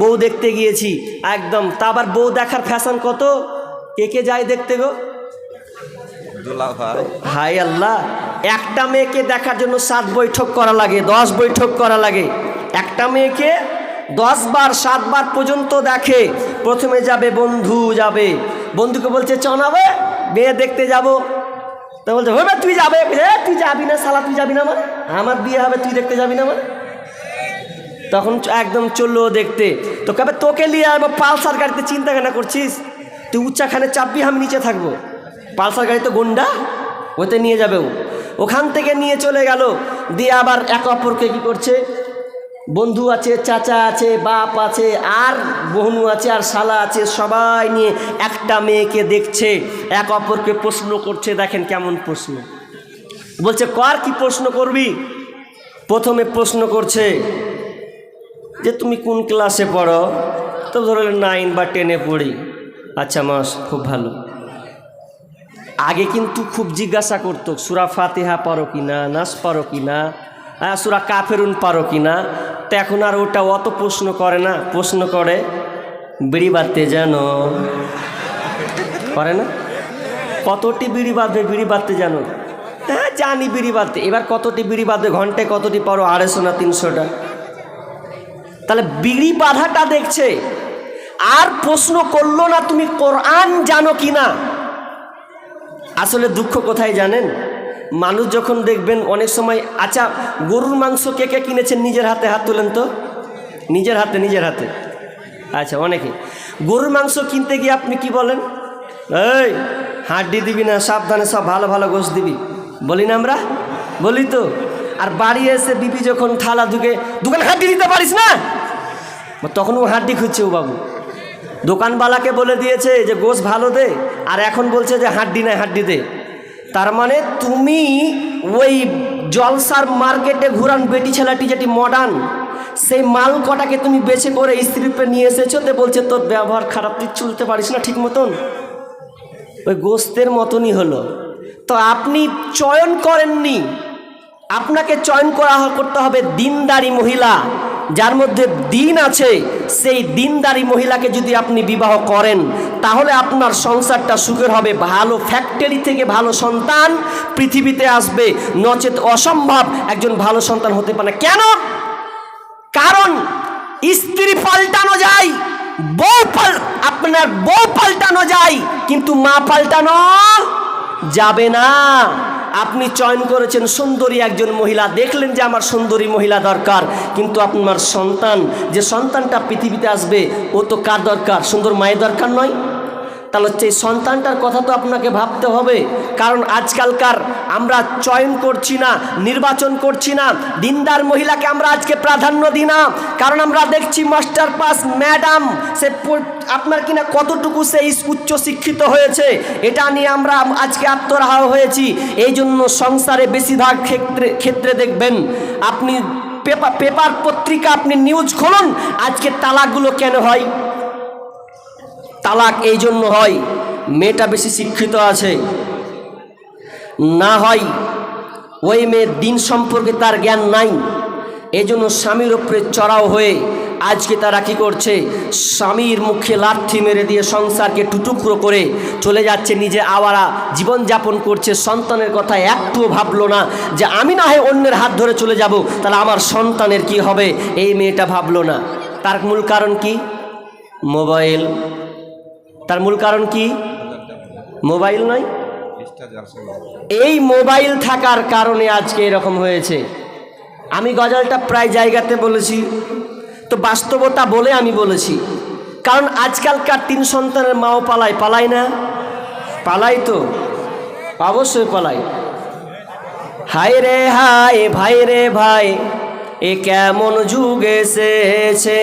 বউ দেখতে গিয়েছি একদম। তা আবার বউ দেখার ফ্যাশন কত? কে কে যায় দেখতে গো? হাই আল্লাহ একটা মেয়েকে দেখার জন্য সাত বৈঠক করা লাগে দশ বৈঠক করা লাগে। একটা মেয়েকে দশ বার সাতবার পর্যন্ত দেখে প্রথমে যাবে বন্ধু যাবে। বন্ধুকে বলছে চনাবে মেয়ে দেখতে যাব। তো বলছে হবে তুই যাবে। তুই যাবি না সালা তুই যাবি না মানে? আমার বিয়ে হবে তুই দেখতে যাবি না মানে? তখন একদম চলল দেখতে। তো কবে তোকে নিয়ে আসব পালসার গাড়িতে চিন্তা কেনা করছিস? তুই উচ্চাখানে চাপবি, আমি নিচে থাকব। পালসার গাড়ি তো গুন্ডা, ওতে নিয়ে যাবে ও। ওখান থেকে নিয়ে চলে গেল, দিয়ে আবার এক অপরকে কী করছে? বন্ধু আছে, চাচা আছে, বাপ আছে, আর বহনু আছে, আর শালা আছে, সবাই নিয়ে একটা মেয়েকে দেখছে। এক অপরকে প্রশ্ন করছে, দেখেন কেমন প্রশ্ন। বলছে, কর কি প্রশ্ন করবি? প্রথমে প্রশ্ন করছে যে তুমি কোন ক্লাসে পড়ো? তো ধরো নাইন বা টেনে পড়ি। আচ্ছা মাস, খুব ভালো। আগে কিন্তু খুব জিজ্ঞাসা করতো, সুরা ফাতিহা পারো কি না? নাস পারো কি না? সুরা কাফেরুন পারো কি না? তো এখন আর ওটা অত প্রশ্ন করে না। প্রশ্ন করে বিড়ি বাঁধতে জানো? করে না? কতটি বিড়ি বাঁধবে বিড়ি বাঁধতে জানো? হ্যাঁ জানি বিড়ি বাঁধতে এবার কতটি বিড়ি বাঁধবে, ঘন্টায় কতটি পারো আড়াইশো না তিনশোটা? তাহলে বিড়ি বাধাটা দেখছে। আর প্রশ্ন করল না তুমি কোরআন জানো কি না আসলে দুঃখ কোথায় জানেন? মানুষ যখন দেখবেন, অনেক সময় আচ্ছা গরুর মাংস কে কে কিনেছেন? নিজের হাতে হাত তোলেন তো? নিজের হাতে নিজের হাতে। আচ্ছা অনেকে। গরুর মাংস কিনতে গিয়ে আপনি কি বলেন? এই, হাড্ডি দিবি না, সাবধানে সব ভালো ভালো গোস দিবি। বলি না আমরা? বলি তো। আর বাড়ি এসে বিবি যখন থালা ধুকে, দোকান হাড্ডি দিতে পারিস না? তখন ও হাড্ডি খুঁজছে ও বাবু। দোকানওয়ালাকে বলে দিয়েছে যে গোস ভালো দে। আর এখন বলছে যে, হাড্ডি নাই, হাড্ডি দে। তার মানে তুমি ওই জলসার মার্কেটে ঘুরান, বেটি ছেলাটি যেটি মডার্ন সেই মাল কটাকে তুমি বেছে করে স্ত্রীপে নিয়ে এসেছ? তো বলছে, তোর ব্যবহার খারাপ, তুই চলতে পারিস না ঠিক মতন। ওই গোস্তের মতনই হলো। তো আপনি চয়ন করেননি আপনাকে চয়ন করা করতে হবে দিনদারি মহিলা। যার মধ্যে দিন আছে, সেই দিনদারি মহিলাকে যদি আপনি বিবাহ করেন, তাহলে আপনার সংসারটা সুখের হবে। ভালো ফ্যাক্টরি থেকে ভালো সন্তান পৃথিবীতে আসবে। নচেত অসম্ভব একজন ভালো সন্তান হতে পারে। কেন? কারণ স্ত্রী পাল্টানো যায়, বউ পাল আপনার বউ পাল্টানো যায়, কিন্তু মা পাল্টানো যাবে না। আপনি চয়ন করেছেন সুন্দরী একজন মহিলা, দেখলেন যে আমার সুন্দরী মহিলা দরকার, কিন্তু আপনার সন্তান, যে সন্তানটা পৃথিবীতে আসবে, ও তো কার দরকার? সুন্দর মায়ের দরকার নয়? তাহলে হচ্ছে এই সন্তানটার কথা তো আপনাকে ভাবতে হবে। কারণ আজকালকার আমরা চয়ন করছি না, নির্বাচন করছি না, দিনদার মহিলাকে আমরা আজকে প্রাধান্য দিই না। কারণ আমরা দেখছি মাস্টার পাস ম্যাডাম, সে আপনার কিনা কতটুকু সে উচ্চ শিক্ষিত হয়েছে, এটা নিয়ে আমরা আজকে আত্মরাহা হয়েছি। এই জন্য সংসারে বেশিরভাগ ক্ষেত্রে ক্ষেত্রে দেখবেন, আপনি পেপার পেপার পত্রিকা আপনি নিউজ খুলুন, আজকে তালাকগুলো কেন হয়? তালাক এই জন্য হয়। মেয়েটা বেশি শিক্ষিত আছে। না হয় ওই মেয়ের দিন সম্পর্কে তার জ্ঞান নাই। এই জন্য স্বামীর ওপরে চড়াও হয়ে আজকে তারা কী করছে? স্বামীর মুখে লাঠি মেরে দিয়ে সংসারকে টুটুকরো করে চলে যাচ্ছে। নিজে আওয়ারা জীবনযাপন করছে। সন্তানের কথা একটুও ভাবলো না যে আমি না হয় অন্যের হাত ধরে চলে যাব, তাহলে আমার সন্তানের কি হবে? এই মেয়েটা ভাবলো না। তার মূল কারণ কি? মোবাইল। তার মূল কারণ কি? মোবাইল নয়। এই মোবাইল থাকার কারণে আজকে এরকম হয়েছে। আমি গজালটা প্রায় জায়গাতে বলেছি, তো বাস্তবতা বলে আমি বলেছি। কারণ আজকালকার তিন সন্তানের মাও পালায় পালায় না? পালাই তো। অবশ্যই পালাই হায় রে হায়, ভাই রে ভাই, এ কেমন যুগ এসেছে?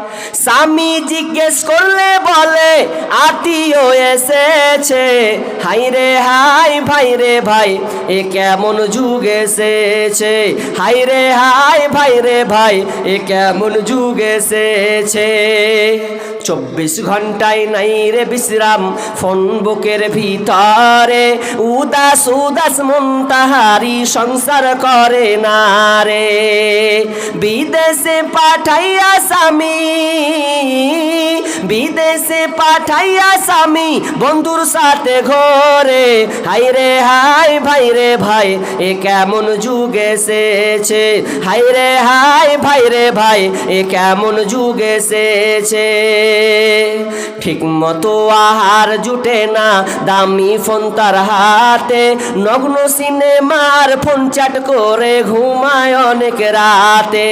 স্বামী জিজ্ঞেস করলে বলে, আত্মীয় এসেছে? হাই রে, হাই, ভাই রে, ভাই, এ কেমন যুগ এসেছে? হাই রে, হাই, ভাই রে, ভাই, এ কেমন যুগ এসেছে? চব্বিশ ঘন্টায় নাই রে বিশ্রাম, ফোন বুকের ভিতরে, উদাস উদাস মন তাহারি সংসার করে না রে। বিদেশে পাঠাইয়া স্বামী বিদেশে পাঠাইয়া স্বামী বন্ধুর সাথে ঘরে। হাই রে, হাই ভাই রে ভাই, এ কেমন যুগ এসেছে? হাই রে, হাই ভাই রে ভাই, এ কেমন যুগ এসেছে? ঠিক মতো আহার জুটে না দামি ফোন তার হাতে। নগ্ন সিনেমার ফোন চাট করে ঘুমায় অনেক রাতে।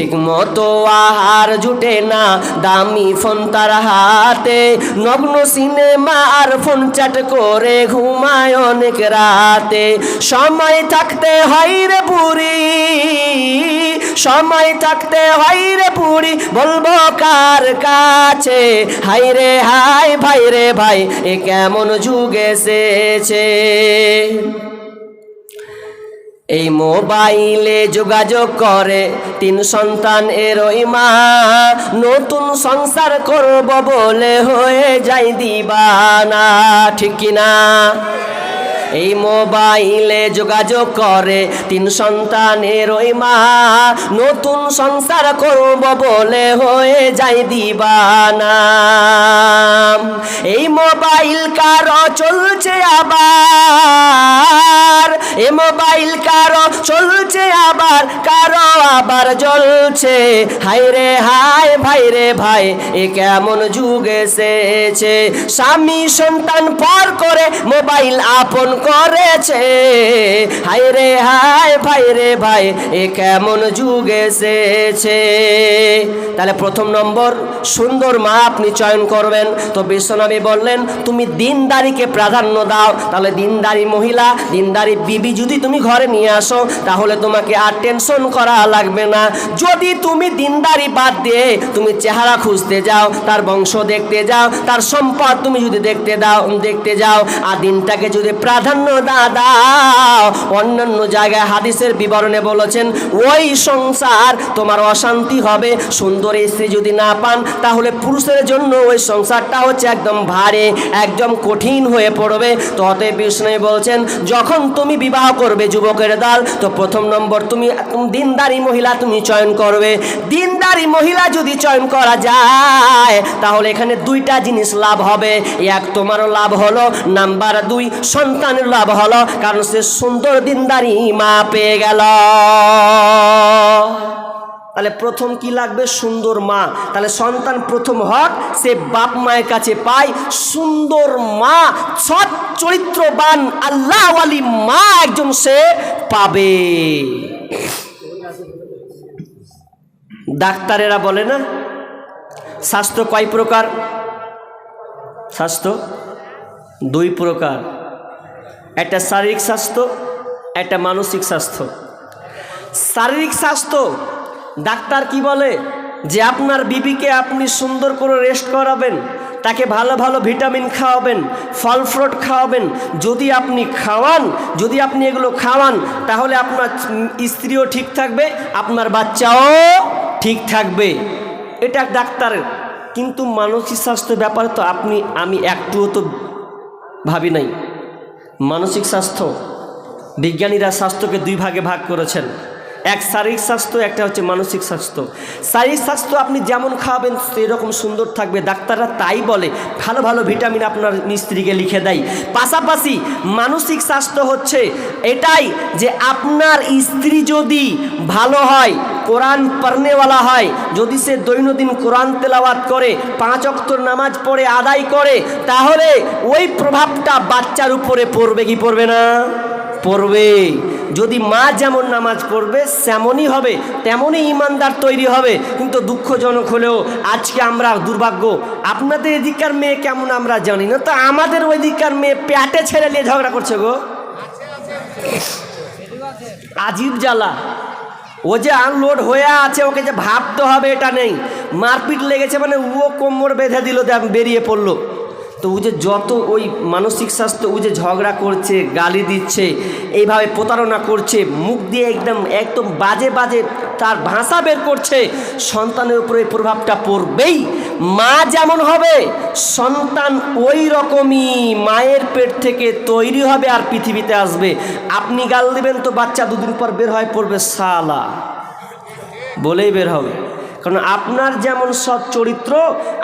ঠিক মতো আহার জুটে না। দামি ফোন তার হাতে। নগ্ন সিনেমা আর ফোন চাট করে ঘুমায় অনেক রাতে। সময় থাকতে হয় রে পুরি সময় থাকতে হয় রে পুরি বলব কার কাছে? হাই রে হাই, ভাই রে ভাই, এ কেমন যুগ এসেছে? এই মোবাইলে যোগাযোগ করে তিন সন্তান এরই মা নতুন সংসার করব বলে হয়ে যাই দিবানা, ঠিক কিনা এই মোবাইলে যোগাযোগ করে তিন সন্তানের ওই মা নতুন সংসার করব বলে হয়ে যাই দিবানা। এই মোবাইল কারও চলছে আবার। এ মোবাইল কারও চলছে আবার কারও আবার জ্বলছে। হাই রে হাই ভাই রে, ভাই, এ কেমন যুগ এসেছে। স্বামী সন্তান পর করে মোবাইল আপন করেছে। হাই রে হাই ভাই রে, ভাই, এ কেমন যুগ এসেছে। তাহলে প্রথম নম্বর, সুন্দর মা আপনি চয়ন করবেন। তো বিশ্বনবী বললেন, তুমি দিনদারিকে প্রাধান্য দাও। তাহলে দিনদারি মহিলা, দিনদারি বিবি যদি তুমি ঘরে নিয়ে আসো, তাহলে তোমাকে আর টেনশন করা লাগবে না। যদি তুমি দিনদারি বাদ দিয়ে তুমি চেহারা খুঁজতে যাও, তার বংশ দেখতে যাও, তার সম্পদ তুমি যদি দেখতে দাও, দেখতে যাও, আর দিনটাকে যদি প্রাধান্য না দাও, অন্যান্য জায়গায় হাদিসের বিবরণে বলেছেন, ওই সংসার তোমার অশান্তি হবে, সুন্দর স্ত্রী যদি না পান, তাহলে পুরুষের জন্য ওই সংসারটা হচ্ছে একদম ভারে, একদম কঠিন হয়ে পড়বে। তো অতএব বিষ্ণু বলছেন, যখন তুমি বিবাহ করবে যুবকের দল, তো প্রথম নম্বর তুমি দিনদারি মহিলা তুমি চয়ন করবে? দিনদারি মহিলা যদি চয়ন করা যায়, তাহলে এখানে দুইটা জিনিস লাভ হবে। এক, তোমারও লাভ হলো। নাম্বার দুই, সন্তানের লাভ হলো, কারণ সে সুন্দর দিনদারি মা পেয়ে গেল। তাহলে প্রথম কি লাগবে? সুন্দর মা। তাহলে সন্তান প্রথম হক, সে বাপ মায়ের কাছে পায়। সুন্দর মা, সৎ চরিত্রবান, আল্লাহওয়ালি মা একজন সে পাবে। ডাক্তারেরা বলে না? স্বাস্থ্য কয় প্রকার? স্বাস্থ্য দুই প্রকার। একটা শারীরিক স্বাস্থ্য, একটা মানসিক স্বাস্থ্য। শারীরিক স্বাস্থ্য ডাক্তার কি বলে? যে আপনার বিবিকে আপনি সুন্দর করে রেস্ট করাবেন, তাকে ভালো ভালো ভিটামিন খাওয়াবেন, ফল ফ্রুট খাওয়াবেন। যদি আপনি খাওয়ান, যদি আপনি এগুলো খাওয়ান, তাহলে আপনার স্ত্রীও ঠিক থাকবে, আপনার বাচ্চাও ঠিক থাকবে। এটা ডাক্তার, কিন্তু মানসিক স্বাস্থ্য ব্যাপারে তো আপনি, আমি একটুও তো ভাবি নাই। মানসিক স্বাস্থ্য, বিজ্ঞানীরা স্বাস্থ্যকে দুই ভাগে ভাগ করেছেন। এক শারীরিক স্বাস্থ্য, একটা হচ্ছে মানসিক স্বাস্থ্য। শারীরিক স্বাস্থ্য আপনি যেমন খাওয়াবেন সেরকম সুন্দর থাকবে। ডাক্তাররা তাই বলে, ভালো ভালো ভিটামিন আপনার মিস্ত্রিকে লিখে দেয়। পাশাপাশি মানসিক স্বাস্থ্য হচ্ছে এটাই যে আপনার স্ত্রী যদি ভালো হয়, কোরআন পড়নেওয়ালা হয়, যদি সে দৈনন্দিন কোরআন তেলাওয়াত করে, পাঁচ অক্তর নামাজ পড়ে, আদায় করে, তাহলে ওই প্রভাবটা বাচ্চার উপরে পড়বে কি পড়বে না? পড়বে। যদি মা যেমন নামাজ পড়বে তেমনই হবে, তেমনই ইমানদার তৈরি হবে। কিন্তু দুঃখজনক হলেও আজকে আমরা দুর্ভাগ্য। আপনাদের এদিককার মেয়ে কেমন আমরা জানি না, তো আমাদের ওই দিককার মেয়ে প্যাটে ছেড়ে নিয়ে ঝগড়া করছে গো। আজীব জ্বালা। ও যে আনলোড হয়ে আছে, ওকে যে ভাবতে হবে, এটা নেই। মারপিট লেগেছে মানে ও কোমর বেঁধে দিল বেরিয়ে পড়ল। তো ও যে যত ওই মানসিক স্বাস্থ্য ও যে ঝগড়া করছে, গালি দিচ্ছে, এইভাবে প্রতারণা করছে, মুখ দিয়ে একদম একদম বাজে বাজে তার ভাষা বের করছে, সন্তানের উপরে প্রভাবটা পড়বেই। মা যেমন হবে, সন্তান ওই রকমই মায়ের পেট থেকে তৈরি হবে আর পৃথিবীতে আসবে। আপনি গাল দিবেন তো বাচ্চা দুদিন পর বের হয় পড়বে, সালা। বলেই বের হবে। কারণ আপনার যেমন সৎ চরিত্র,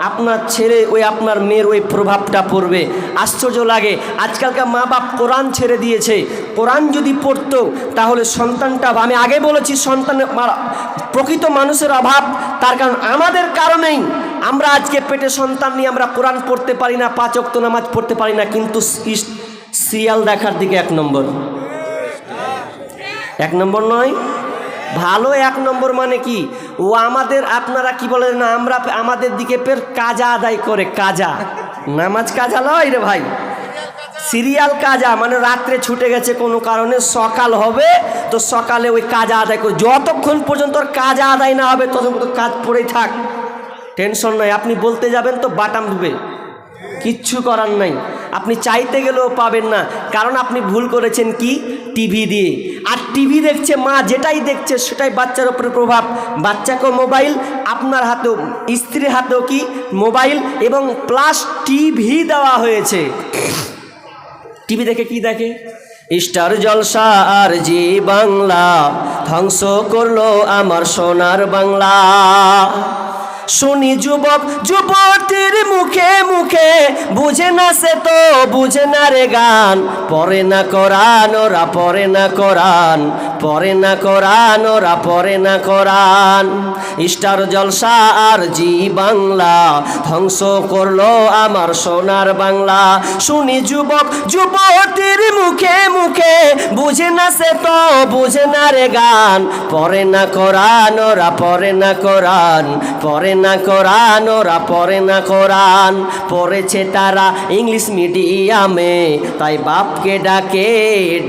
আপনার ছেলে ওই আপনার মেয়ের ওই প্রভাবটা পড়বে। আশ্চর্য লাগে। আজকালকার মা বাপ কোরআন ছেড়ে দিয়েছে। কোরআন যদি পড়তো, তাহলে সন্তানটা, আমি আগে বলেছি সন্তানের প্রকৃত মানুষের অভাব, তার কারণ আমাদের কারণেই আমরা আজকে পেটে সন্তান নিয়ে আমরা কোরআন পড়তে পারি না, পাঁচ অক্ত নামাজ পড়তে পারি না, কিন্তু সিরিয়াল দেখার দিকে এক নম্বর। এক নম্বর নয় ভালো এক নম্বর মানে কি? ও আমাদের আপনারা কি বলেন না, আমরা আমাদের দিকে ফের কাজা আদায় করে, কাজা। নামাজ কাজা লয় রে ভাই? সিরিয়াল কাজা মানে রাত্রে ছুটে গেছে কোনো কারণে, সকাল হবে, তো সকালে ওই কাজা আদায় করে যতক্ষণ পর্যন্ত কাজা আদায় না হবে, ততক্ষণ পর্যন্ত কাজ পড়েই থাক। টেনশন নয় আপনি বলতে যাবেন তো বাটাম ডুবে কিচ্ছু করার নাই। আপনি চাইতে গেলেও পাবেন না। কারণ আপনি ভুল করেছেন কি? টিভি দিয়ে। আর টিভি দেখছে মা, যেটাই দেখছে, সেটাই বাচ্চার উপরে প্রভাব। বাচ্চাকেও মোবাইল আপনার হাতেও, স্ত্রীর হাতেও কি? মোবাইল এবং প্লাস টিভি দেওয়া হয়েছে। টিভি দেখে কি দেখে? স্টার জলসা আর জি বাংলা, ধ্বংস করল আমার সোনার বাংলা। শুনি যুবক, যুবতীর মুখে মুখে, বুঝে না সে তো, বুঝে না রে গান। পরে না করান ওরা পরে না করান পরে না করান ওরা পরে না করান স্টার জলসা আর জি বাংলা, ধ্বংস করল আমার সোনার বাংলা। শুনি যুবক, যুবতীর মুখে মুখে, বুঝে না সে তো, বুঝে না রে গান। পরে না করান ওরা পরে না করান পরে না কোরআন, ওরা পরে না কোরআন। পড়েছে তারা ইংলিশ মিডিয়ামে, তাই বাপকে ডাকে,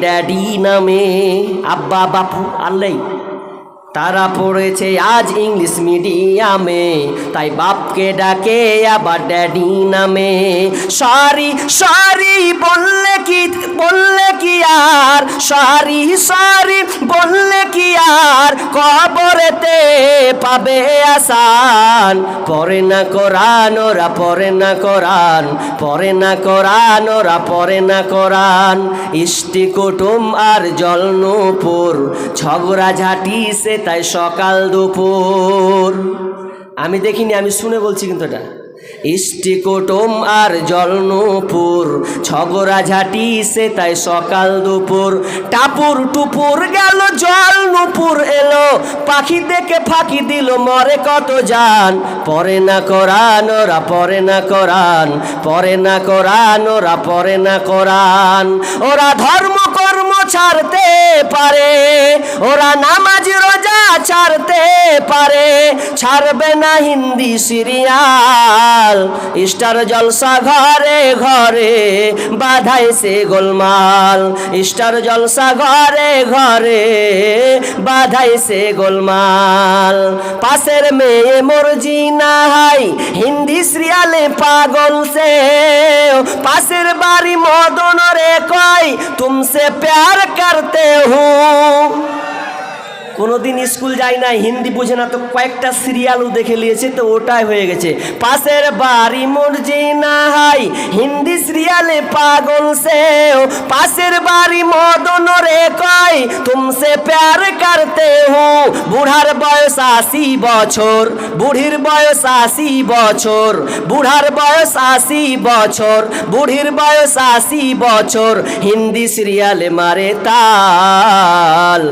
ড্যাডি নামে। আব্বা, বাপু, আল্লাই। তারা পড়েছে আজ ইংলিশ মিডিয়ামে, তাই বাপকে ডাকে আবার ড্যাডি নামে। সরি সরি, বললে কি বললে কি আর? সরি সরি, বললে কি আর? কবরেতে পাবে আসান। পরে না কোরআন, ওরা পরে না কোরআন। পরে না কোরআন, ওরা পরে না কোরআন। ইষ্টি কুটুম আর জলনুপুর ঝগড়া ঝাঁটি সে তাই সকাল দুপুর। আমি দেখিনি, আমি শুনে বলছি কিন্তু এটা। ইষ্টি কুটুম আর জলনুপুর ঝগড়া ঝাঁটি সে তাই সকাল দুপুর। টাপুর টুপুর গেল জল নুপুর এলো। পাখি দেখে ফাঁকি দিল, মরে কত জান পরে না করান ওরা পরে না করান পরে না করান ওরা পরে না করান ওরা ধর্ম ছাড়তে পারে। ওরা নামাজ, রোজা ছাড়তে পারে। ছাড়বে না হিন্দি সিরিয়াল। স্টার জলসা ঘরে ঘরে বাধাইছে গোলমাল। স্টার জলসা ঘরে ঘরে বাধাইছে গোলমাল। পাশের মেয়ে মর্জি না হাই, হিন্দি সিরিয়ালে পাগল সে। পাশের বাড়ি মদন রে কয় তুমসে প্যার করতে হুঁ। কোনোদিন স্কুল যায় না হিন্দি বুঝে না, তো কয়েকটা সিরিয়ালও দেখে নিয়েছে, তো ওটাই হয়ে গেছে। পাশের বাড়ি মর্জি না হাই, হিন্দি সিরিয়ালে পাগল সে পাশের বাড়ি মদন রে কয়, তুমসে প্যার করতে হো। বুড়ার বয়স আশি বছর, বুড়ির বয়স আশি বছর, বুড়ার বয়স আশি বছর, বুড়ির বয়স আশি বছর, হিন্দি সিরিয়ালে মারে তাল।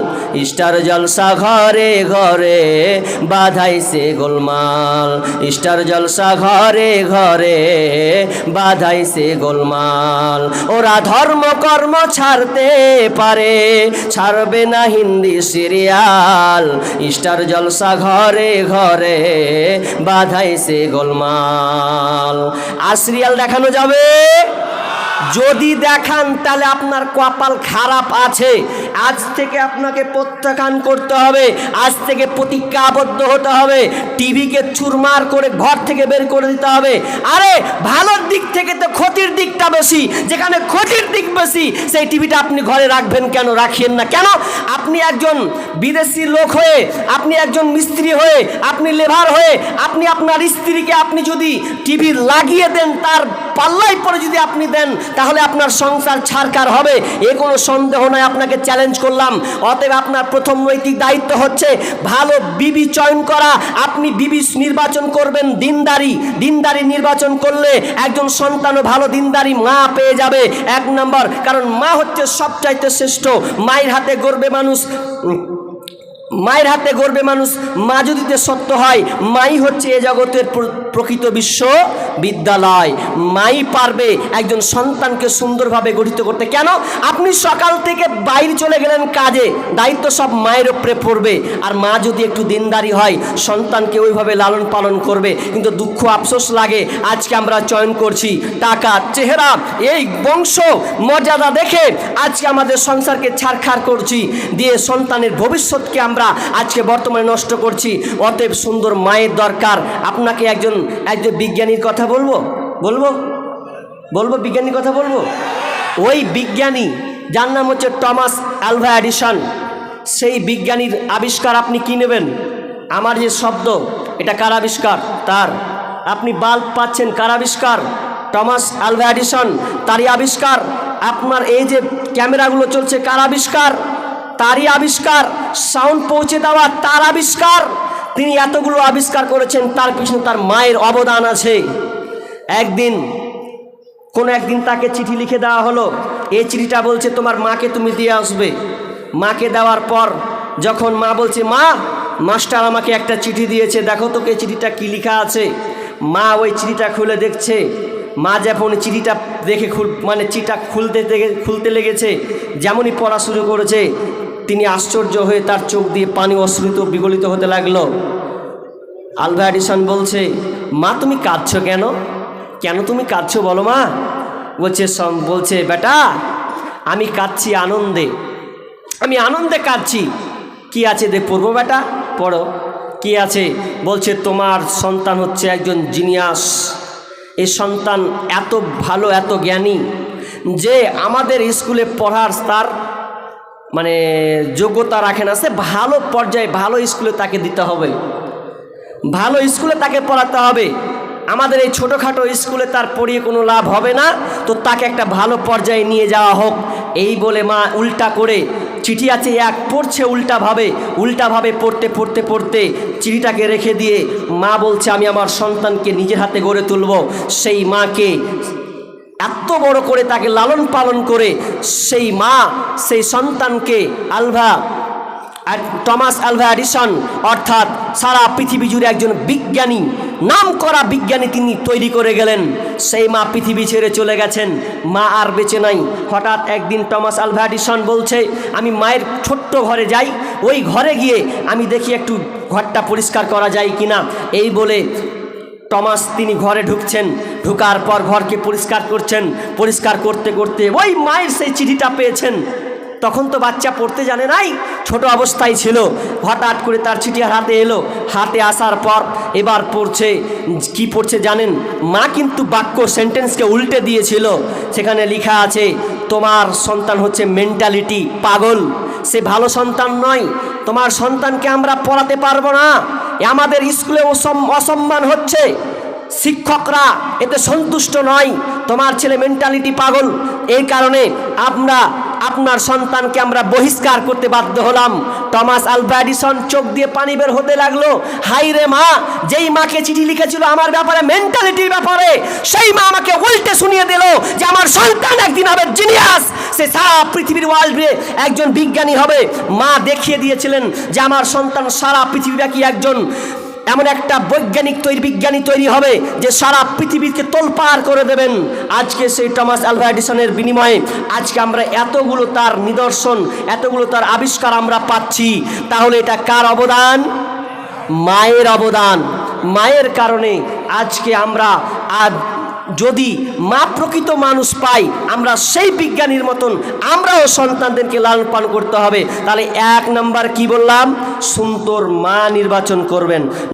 স্টার জলসা ঘরে ঘরে বাধাইছে গোলমাল। স্টার জলসা ঘরে ঘরে বাধাইছে গোলমাল। ওরা ধর্ম কর্ম ছাড়তে পারে, ছাড়বে না হিন্দি সিরিয়াল। স্টার জলসা ঘরে ঘরে বাধাইছে গোলমাল। আর সিরিয়াল দেখানো যাবে? যদি দেখান তাহলে আপনার কপাল খারাপ আছে। আজ থেকে আপনাকে প্রত্যাখ্যান করতে হবে। আজ থেকে প্রতিজ্ঞাবদ্ধ হতে হবে। টিভিকে চুরমার করে ঘর থেকে বের করে দিতে হবে। আরে, ভালোর দিক থেকে তো ক্ষতির দিকটা বেশি। যেখানে ক্ষতির দিক বেশি, সেই টিভিটা আপনি ঘরে রাখবেন কেন? রাখিয়েন না। কেন? আপনি একজন বিদেশি লোক হয়ে, আপনি একজন মিস্ত্রি হয়ে, আপনি লেবার হয়ে, আপনি আপনার স্ত্রীকে আপনি যদি টিভি লাগিয়ে দেন, তার পাল্লাই পরে যদি আপনি দেন, তাহলে আপনার সংসার ছাড়কার হবে। এ কোনো সন্দেহ নয়, আপনাকে চ্যালেঞ্জ করলাম। অতএব আপনার প্রথম নৈতিক দায়িত্ব হচ্ছে ভালো বিবি চয়ন করা। আপনি বিবি নির্বাচন করবেন দিনদারি। দিনদারি নির্বাচন করলে একজন সন্তানও ভালো দিনদারি মা পেয়ে যাবে। এক নম্বর, কারণ মা হচ্ছে সবচাইতে শ্রেষ্ঠ। মায়ের হাতে গর্বে মানুষ। মায়ের হাতে গর্বে মানুষ, মা যদিতে সত্য হয়, মাই হচ্ছে এ জগতের প্রকৃত বিশ্ব বিদ্যালয়। মাই পারবে একজন সন্তানকে সুন্দরভাবে গঠিত করতে। কেন? আপনি সকাল থেকে বাইরে চলে গেলেন কাজে, দায়িত্ব সব মায়ের উপরে পড়বে। আর মা যদি একটু দিনদারি হয়, সন্তানকে ওইভাবে লালন পালন করবে। কিন্তু দুঃখ আফসোস লাগে, আজকে আমরা চয়ন করছি টাকা, চেহারা, এই বংশ, মর্যাদা দেখে আজকে আমাদের সংসারকে ছাড়খাড় করছি। দিয়ে সন্তানের ভবিষ্যৎকে আমরা আজকে বর্তমানে নষ্ট করছি। অতএব সুন্দর মায়ের দরকার। আপনাকে একজন একজন বিজ্ঞানীর কথা বলব? বলব? বলব বিজ্ঞানীর কথা বলব? ওই বিজ্ঞানী, যার নাম হচ্ছে টমাস অ্যালভা অ্যাডিসন, সেই বিজ্ঞানীর আবিষ্কার আপনি কি নেবেন? আমার যে শব্দ, এটা কার আবিষ্কার? তার। আপনি বাল্ব পাচ্ছেন কার আবিষ্কার? টমাস অ্যালভা অ্যাডিসন, তারই আবিষ্কার। আপনার এই যে ক্যামেরাগুলো চলছে, কার আবিষ্কার? তারই আবিষ্কার সাউন্ড পৌঁছে দেওয়া তার আবিষ্কার। তিনি এতগুলো আবিষ্কার করেছেন, তার পিছনে তার মায়ের অবদান আছে। একদিন, কোনো একদিন তাকে চিঠি লিখে দেওয়া হলো এই চিঠিটা বলছে তোমার মাকে তুমি দিয়ে আসবে। মাকে দেওয়ার পর যখন মা বলছে, মা, মাস্টার আমাকে একটা চিঠি দিয়েছে, দেখো তোকে চিঠিটা কি লেখা আছে। মা ওই চিঠিটা খুলে দেখছে। মা যখন চিঠিটা দেখে খুল মানে চিঠিটা খুলতে খুলতে লেগেছে, যেমনই পড়া শুরু করেছে তিনি আশ্চর্য হয়ে তার চোখ দিয়ে পানি অশ্রিত বিগলিত হতে লাগল। আলভা এডিসন বলছে, মা, তুমি কাঁদছো কেন? কেন তুমি কাঁদছো বলো মা? বলছে বলছে, বেটা, আমি কাঁদছি আনন্দে। আমি আনন্দে কাঁদছি। কি আছে দে পড়ব বেটা? পড়ো। কি আছে? বলছে, তোমার সন্তান হচ্ছে একজন জিনিয়াস। এই সন্তান এত ভালো, এত জ্ঞানী যে আমাদের স্কুলে পড়ার তার মানে যোগ্যতা রাখে না সে ভালো পর্যায়ে ভালো স্কুলে তাকে দিতে হবে। ভালো স্কুলে তাকে পড়াতে হবে। আমাদের এই ছোটোখাটো স্কুলে তার পড়িয়ে কোনো লাভ হবে না। তো তাকে একটা ভালো পর্যায়ে নিয়ে যাওয়া হোক। এই বলে মা উল্টা করে চিঠি আছে, এক পড়ছে উল্টাভাবে উল্টাভাবে পড়তে পড়তে পড়তে চিঠিটাকে রেখে দিয়ে মা বলছে, আমি আমার সন্তানকে নিজের হাতে গড়ে তুলব। সেই মাকে এত বড় করে তাকে লালন পালন করে সেই মা, সেই সন্তানকে আলভা টমাস আলভা অ্যাডিসন, অর্থাৎ সারা পৃথিবী জুড়ে একজন বিজ্ঞানী নাম করা বিজ্ঞানী তিনি তৈরি করে গেলেন। সেই মা পৃথিবী ছেড়ে চলে গেছেন। মা আর বেঁচে নাই। হঠাৎ একদিন টমাস আলভা অ্যাডিসন বলছে, আমি মায়ের ছোট্ট ঘরে যাই। ওই ঘরে গিয়ে আমি দেখি একটু ঘরটা পরিষ্কার করা যায় কিনা। এই বলে টমাস, তিনি ঘরে ঢুকছেন। ঢুকার পর ঘরকে পরিষ্কার করছেন। পরিষ্কার করতে করতে ওই মায়ের সেই চিঠিটা পেয়েছেন। তখন তো বাচ্চা পড়তে জানে নাই, ছোট অবস্থায় ছিল। হঠাৎ করে তার চিঠি হাতে এলো। হাতে আসার পর এবার পড়ছে, কি পড়ছে জানেন? মা কিন্তু বাক্য, সেন্টেন্সকে উল্টে দিয়েছিল। সেখানে লেখা আছে, তোমার সন্তান হচ্ছে মেন্টালিটি পাগল। সে ভালো সন্তান নয়। তোমার সন্তানকে আমরা পড়াতে পারব না। আমাদের স্কুলে অসম্মান হচ্ছে। শিক্ষকরা এতে সন্তুষ্ট নয়। তোমার ছেলে মেন্টালিটি পাগল। এই কারণে আমরা আপনার সন্তানকে আমরা বহিষ্কার করতে বাধ্য হলাম। টমাস আলভা চোখ দিয়ে পানি বের হতে লাগল। হাই রে মা, যেই মাকে চিঠি লিখেছিল আমার ব্যাপারে মেন্টালিটির ব্যাপারে, সেই মা আমাকে উল্টে শুনিয়ে দিল যে আমার সন্তান একদিন হবে জিনিয়াস সে সারা পৃথিবীর ওয়ার্ল্ডে একজন বিজ্ঞানী হবে। মা দেখিয়ে দিয়েছিলেন যে আমার সন্তান সারা পৃথিবীব্যাপী একজন এমন একটা বৈজ্ঞানিক তৈরি বিজ্ঞানী তৈরি হবে যে সারা পৃথিবীকে তোলপাড় করে দেবেন। আজকে সেই টমাস আলভা এডিসনের বিনিময়ে আজকে আমরা এতগুলো তার নিদর্শন, এতগুলো তার আবিষ্কার আমরা পাচ্ছি। তাহলে এটা কার অবদান? মায়ের অবদান। মায়ের কারণে আজকে আমরা আজ যদি মা প্রকৃত মানুষ পাই, আমরা সেই বিজ্ঞানীর মতন আমরাও সন্তানদেরকে লালন পালন করতে হবে। তাহলে এক নাম্বার কি বললাম? সুন্দর মা নির্বাচন করবেন।